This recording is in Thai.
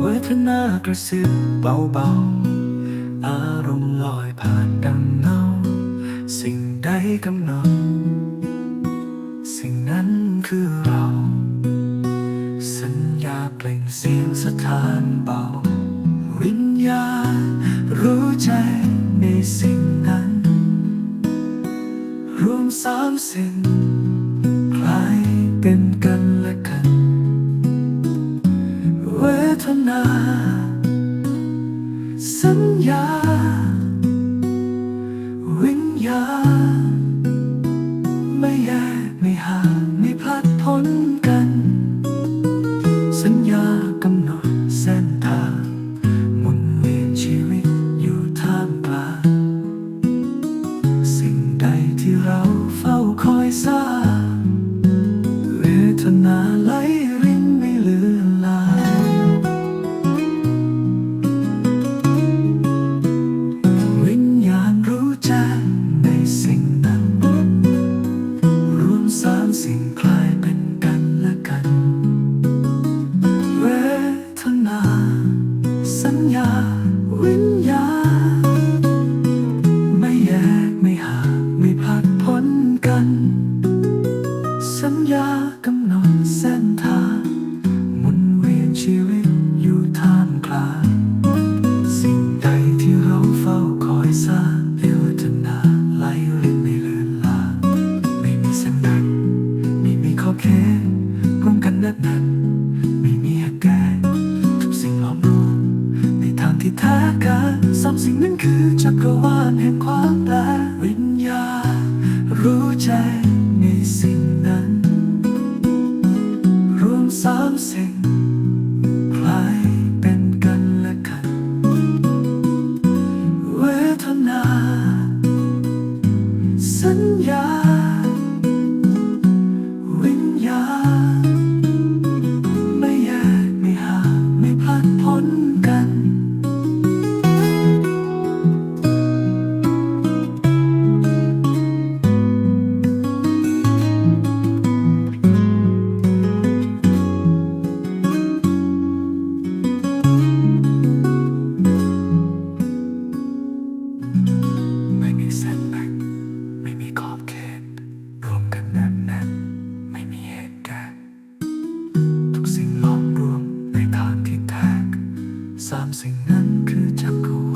เวทนากระซิบเบาๆ อารมณ์ลอยผ่านดังเงา สิ่งใดกำหนด สิ่งนั้นคือเรา สัญญาเปล่งเสียงสถานเบา วิญญาณ รู้ใจในสิ่งนั้น รวมสามสิ่งคล้ายเป็นกันและกัน เวทนา สัญญา วิญญาณไม่แยกไม่ห่างไม่พลัดพ้นกัน ที่แท้กันสามสิ่งนั้นคือจักรวาลแห่งความแปลวิญญาณรู้ใจในสิ่งนั้น รวมสามสิ่งคล้ายเป็นกันและกัน เวทนา สัญญา สามสิ่งนั้